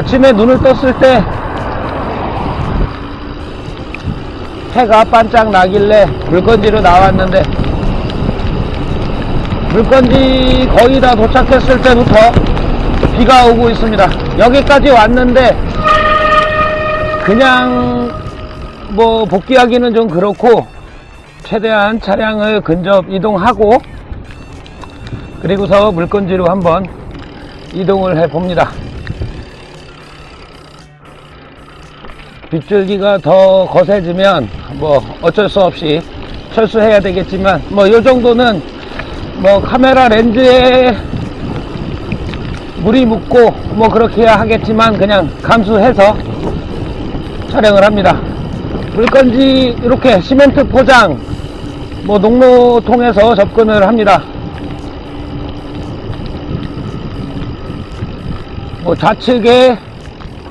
아침에 눈을 떴을 때 해가 반짝 나길래 물건지로 나왔는데 물건지 거의 다 도착했을 때부터 비가 오고 있습니다. 여기까지 왔는데 그냥 뭐 복귀하기는 좀 그렇고 최대한 차량을 근접 이동하고 그리고서 물건지로 한번 이동을 해 봅니다. 빗줄기가 더 거세지면 뭐 어쩔 수 없이 철수해야 되겠지만 뭐요 정도는 뭐 카메라 렌즈에 물이 묻고 뭐 그렇게 하겠지만 그냥 감수해서 촬영을 합니다. 물건지 이렇게 시멘트 포장 뭐 농로 통해서 접근을 합니다. 뭐 좌측에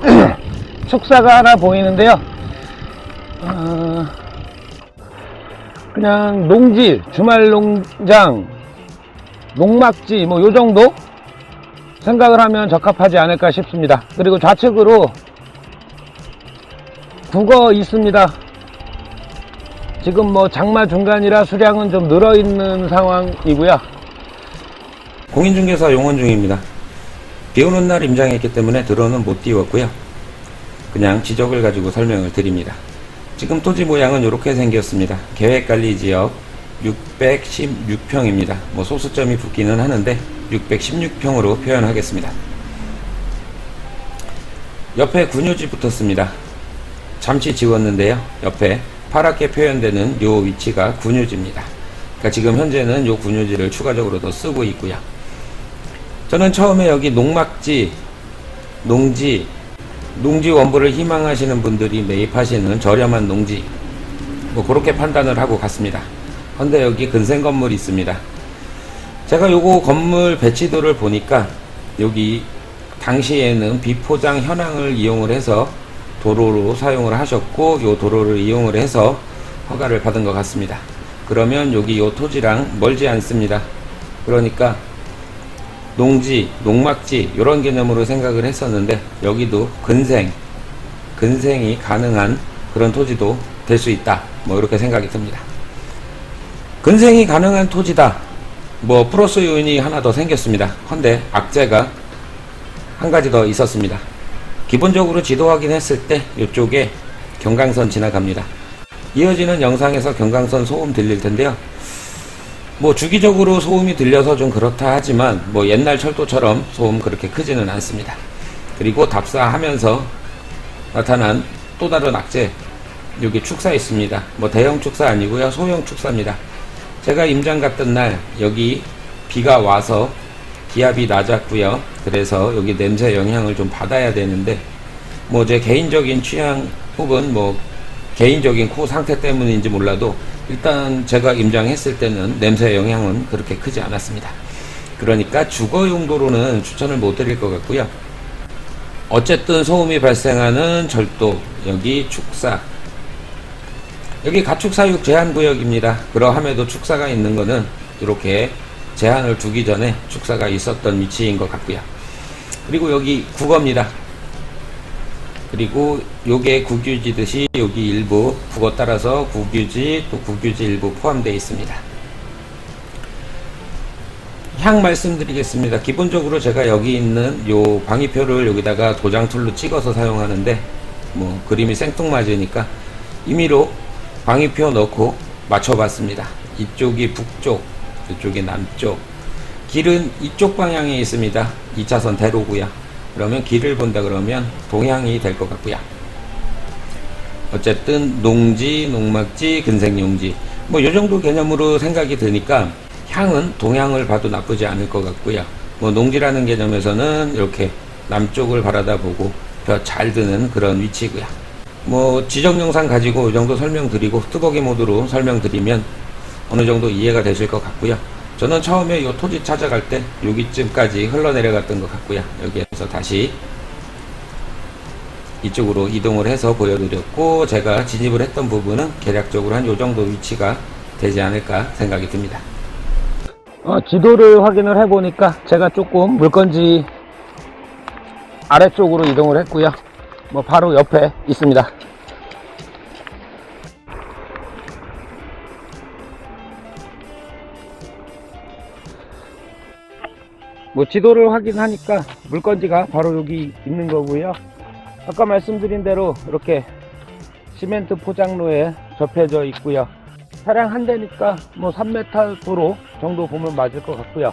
축사가 하나 보이는데요. 어, 그냥 농지, 주말 농장, 농막지 뭐 요 정도 생각을 하면 적합하지 않을까 싶습니다. 그리고 좌측으로 국어 있습니다. 지금 뭐 장마 중간이라 수량은 좀 늘어 있는 상황이고요. 공인중개사 용원 중입니다. 비 오는 날 임장했기 때문에 드론은 못 띄웠고요. 그냥 지적을 가지고 설명을 드립니다. 지금 토지 모양은 이렇게 생겼습니다. 계획관리지역 616평입니다. 뭐 소수점이 붙기는 하는데 616평으로 표현하겠습니다. 옆에 군유지 붙었습니다. 잠시 지웠는데요. 옆에 파랗게 표현되는 요 위치가 군유지입니다. 그러니까 지금 현재는 요 군유지를 추가적으로 더 쓰고 있고요. 저는 처음에 여기 농막지, 농지, 농지 원부를 희망하시는 분들이 매입하시는 저렴한 농지, 뭐 그렇게 판단을 하고 갔습니다. 근데 여기 근생 건물이 있습니다. 제가 요거 건물 배치도를 보니까 여기 당시에는 비포장 현황을 이용을 해서 도로로 사용을 하셨고 요 도로를 이용을 해서 허가를 받은 것 같습니다. 그러면 여기 요 토지랑 멀지 않습니다. 그러니까 농지, 농막지 이런 개념으로 생각을 했었는데 여기도 근생, 근생이 가능한 그런 토지도 될 수 있다. 뭐 이렇게 생각이 듭니다. 근생이 가능한 토지다. 뭐 플러스 요인이 하나 더 생겼습니다. 헌데 악재가 한 가지 더 있었습니다. 기본적으로 지도 확인했을 때 이쪽에 경강선 지나갑니다. 이어지는 영상에서 경강선 소음 들릴 텐데요. 뭐 주기적으로 소음이 들려서 좀 그렇다 하지만 뭐 옛날 철도처럼 소음 그렇게 크지는 않습니다. 그리고 답사하면서 나타난 또 다른 악재 여기 축사 있습니다. 뭐 대형 축사 아니고요 소형 축사입니다. 제가 임장 갔던 날 여기 비가 와서 기압이 낮았고요. 그래서 여기 냄새 영향을 좀 받아야 되는데 뭐 제 개인적인 취향 혹은 뭐 개인적인 코 상태 때문인지 몰라도 일단 제가 임장했을 때는 냄새 영향은 그렇게 크지 않았습니다. 그러니까 주거 용도로는 추천을 못 드릴 것 같고요. 어쨌든 소음이 발생하는 절도, 여기 축사, 여기 가축 사육 제한 구역입니다. 그러함에도 축사가 있는 거는 이렇게 제한을 두기 전에 축사가 있었던 위치인 것 같고요. 그리고 여기 국어입니다. 그리고 요게 국유지듯이 여기 일부 국어 따라서 국유지 또 국유지 일부 포함되어 있습니다. 향 말씀드리겠습니다. 기본적으로 제가 여기 있는 요 방위표를 여기다가 도장 툴로 찍어서 사용하는데 뭐 그림이 생뚱맞으니까 임의로 방위표 넣고 맞춰봤습니다. 이쪽이 북쪽, 이쪽이 남쪽. 길은 이쪽 방향에 있습니다. 2차선 대로고요. 그러면 길을 본다 그러면 동향이 될 것 같고요. 어쨌든 농지, 농막지, 근생용지 뭐 요 정도 개념으로 생각이 드니까 향은 동향을 봐도 나쁘지 않을 것 같고요. 뭐 농지라는 개념에서는 이렇게 남쪽을 바라다 보고 더잘 드는 그런 위치고요. 뭐 지적 영상 가지고 이 정도 설명드리고 뚜벅이 모드로 설명드리면 어느 정도 이해가 되실 것 같고요. 저는 처음에 이 토지 찾아갈 때 여기쯤까지 흘러내려갔던 것 같고요. 여기에 서 다시 이쪽으로 이동을 해서 보여드렸고 제가 진입을 했던 부분은 계략적으로 한 요 정도 위치가 되지 않을까 생각이 듭니다. 어, 지도를 확인을 해보니까 제가 조금 물건지 아래쪽으로 이동을 했고요. 뭐 바로 옆에 있습니다. 뭐 지도를 확인하니까 물건지가 바로 여기 있는 거고요. 아까 말씀드린 대로 이렇게 시멘트 포장로에 접혀져 있고요. 차량 한 대니까 뭐 3m 도로 정도 보면 맞을 것 같고요.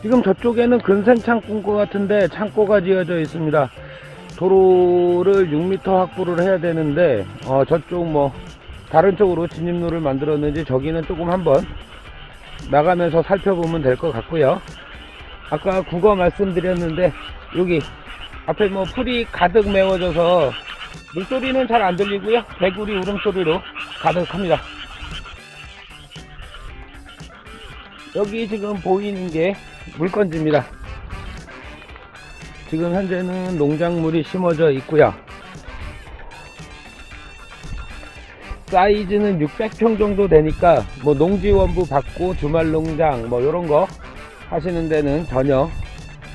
지금 저쪽에는 근생 창고인 것 같은데 창고가 지어져 있습니다. 도로를 6m 확보를 해야 되는데 어, 저쪽 뭐 다른 쪽으로 진입로를 만들었는지 저기는 조금 한번 나가면서 살펴보면 될 것 같고요. 아까 국어 말씀드렸는데 여기 앞에 뭐 풀이 가득 메워져서 물소리는 잘 안 들리고요. 개구리 울음소리로 가득합니다. 여기 지금 보이는 게 물건지입니다. 지금 현재는 농작물이 심어져 있고요. 사이즈는 600평 정도 되니까 뭐 농지원부 받고 주말 농장 뭐 이런 거 하시는 데는 전혀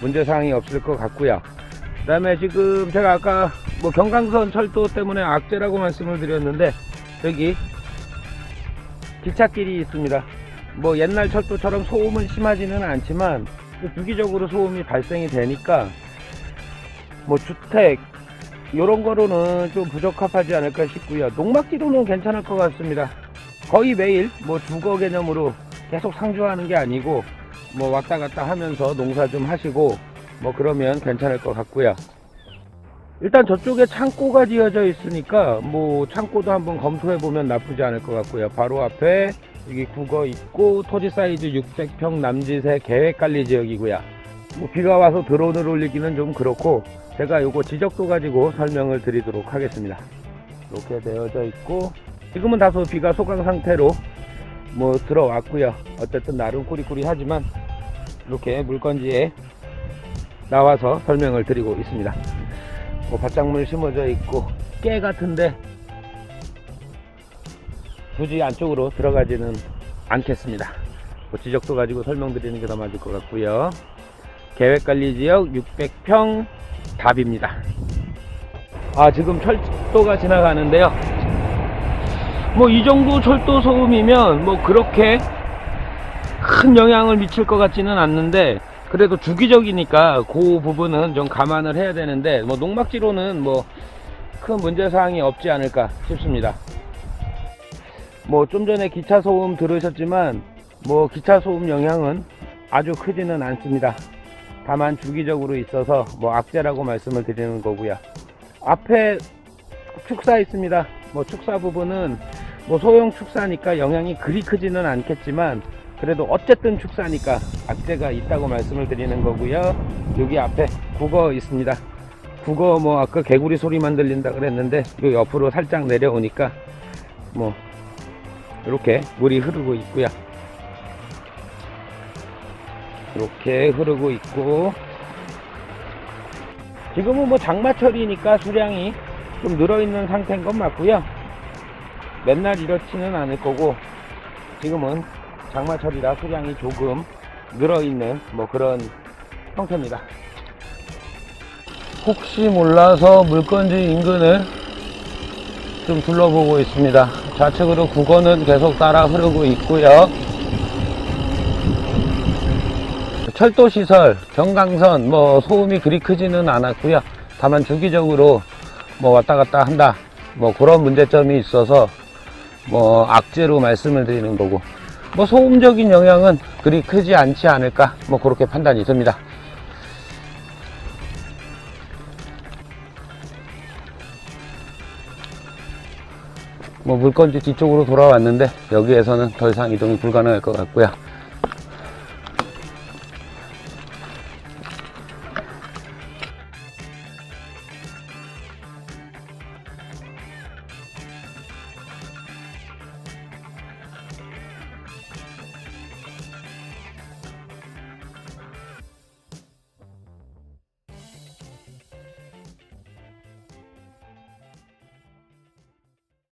문제사항이 없을 것 같고요. 그 다음에 지금 제가 아까 뭐 경강선 철도 때문에 악재라고 말씀을 드렸는데 여기 기찻길이 있습니다. 뭐 옛날 철도처럼 소음은 심하지는 않지만 주기적으로 소음이 발생이 되니까 뭐 주택 이런 거로는 좀 부적합하지 않을까 싶고요. 농막지로는 괜찮을 것 같습니다. 거의 매일 뭐 주거 개념으로 계속 상주하는 게 아니고 뭐 왔다 갔다 하면서 농사 좀 하시고 뭐 그러면 괜찮을 것 같고요. 일단 저쪽에 창고가 지어져 있으니까 뭐 창고도 한번 검토해 보면 나쁘지 않을 것 같고요. 바로 앞에 여기 국어 있고 토지 사이즈 600평 남짓의 계획 관리 지역이고요. 뭐 비가 와서 드론을 올리기는 좀 그렇고 제가 요거 지적도 가지고 설명을 드리도록 하겠습니다. 이렇게 되어져 있고 지금은 다소 비가 소강 상태로 뭐 들어왔고요. 어쨌든 나름 꾸리꾸리 하지만 이렇게 물건지에 나와서 설명을 드리고 있습니다. 뭐 밭작물 심어져 있고 깨 같은데 굳이 안쪽으로 들어가지는 않겠습니다. 뭐 지적도 가지고 설명드리는 게 더 맞을 것 같고요. 계획관리지역 600평 답입니다. 아 지금 철도가 지나가는데요. 뭐 이 정도 철도 소음이면 뭐 그렇게 큰 영향을 미칠 것 같지는 않는데 그래도 주기적이니까 그 부분은 좀 감안을 해야 되는데 뭐 농막지로는 뭐 큰 문제 사항이 없지 않을까 싶습니다. 뭐 좀 전에 기차 소음 들으셨지만 뭐 기차 소음 영향은 아주 크지는 않습니다. 다만 주기적으로 있어서 뭐 악재라고 말씀을 드리는 거고요. 앞에 축사 있습니다. 뭐 축사 부분은 뭐 소형 축사니까 영향이 그리 크지는 않겠지만 그래도 어쨌든 축사니까 악재가 있다고 말씀을 드리는 거고요. 여기 앞에 국어 있습니다. 국어 뭐 아까 개구리 소리만 들린다 그랬는데 요 옆으로 살짝 내려오니까 뭐 이렇게 물이 흐르고 있고요. 이렇게 흐르고 있고 지금은 뭐 장마철이니까 수량이 좀 늘어있는 상태인 건 맞고요. 맨날 이렇지는 않을 거고 지금은 장마철이라 수량이 조금 늘어있는 뭐 그런 형태입니다. 혹시 몰라서 물건지 인근을 좀 둘러보고 있습니다. 좌측으로 국어는 계속 따라 흐르고 있고요. 철도 시설, 경강선, 뭐 소음이 그리 크지는 않았고요. 다만 주기적으로 뭐 왔다 갔다 한다. 뭐 그런 문제점이 있어서 뭐 악재로 말씀을 드리는 거고 뭐 소음적인 영향은 그리 크지 않지 않을까 뭐 그렇게 판단이 듭니다. 뭐 물건지 뒤쪽으로 돌아왔는데 여기에서는 더 이상 이동이 불가능할 것 같고요.